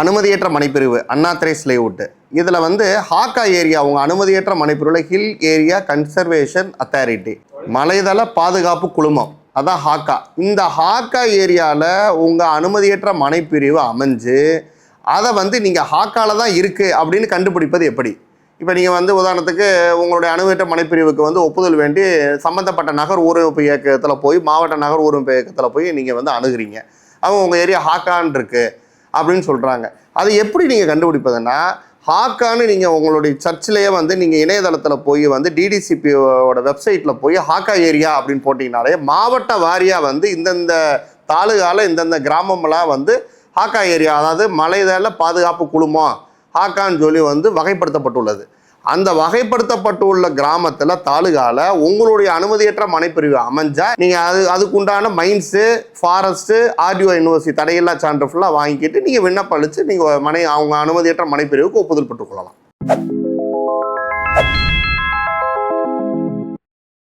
அனுமதியற்ற மனைப்பிரிவு அண்ணாத்திரை layout இதில் வந்து HACA area உங்கள் அனுமதியற்ற மனைப்பிரிவில் ஹில் ஏரியா கன்சர்வேஷன் அத்தாரிட்டி. மலைதள பாதுகாப்பு குழுமம் அதான் ஹாக்கா. இந்த ஹாக்கா ஏரியாவில் உங்கள் அனுமதியற்ற மனைப்பிரிவு அமைஞ்சு அதை வந்து நீங்கள் ஹாக்காவில் தான் இருக்குது அப்படின்னு கண்டுபிடிப்பது எப்படி? இப்போ நீங்கள் வந்து உதாரணத்துக்கு உங்களுடைய அணுவேற்ற மனைப்பிரிவுக்கு வந்து ஒப்புதல் வேண்டி சம்மந்தப்பட்ட நகர் ஊரமைப்பு இயக்கத்தில் போய் மாவட்ட நகர் ஊரமைப்பு இயக்கத்தில் போய் நீங்கள் வந்து அணுகுறீங்க. அவங்க உங்கள் ஏரியா ஹாக்கான் இருக்குது அப்படின்னு சொல்கிறாங்க அது எப்படி நீங்கள் கண்டுபிடிப்பதுன்னா ஹாக்கான்னு நீங்கள் உங்களுடைய சர்ச்சிலேயே வந்து நீங்கள் இணையதளத்தில் போய் வந்து டிடிசிபியோட வெப்சைட்டில் போய் ஹாக்கா ஏரியா அப்படின்னு போட்டிங்கனாலே மாவட்ட வாரியாக வந்து இந்தந்த தாலுகால இந்தந்த கிராமமெல்லாம் வந்து ஹாக்கா ஏரியா அதாவது மலைதள பாதுகாப்பு குழுமம் ஹாக்கான்னு சொல்லி வந்து வகைப்படுத்தப்பட்டுள்ளது. அந்த வகைப்படுத்தப்பட்டுள்ள கிராமத்தில் தாலுகால உங்களுடைய அனுமதியற்ற மனைப்பிரிவு அமைஞ்சா நீங்கள் அது அதுக்குண்டான மைன்ஸு ஃபாரஸ்ட்டு ஆர்டிஓ யூனிவர்சிட்டி தடையில்லா சான்று ஃபுல்லாக வாங்கிக்கிட்டு நீங்கள் விண்ணப்ப அளித்து நீங்கள் மனை அவங்க அனுமதியற்ற மனைப்பிரிவுக்கு ஒப்புதல் பெற்றுக்கொள்ளலாம்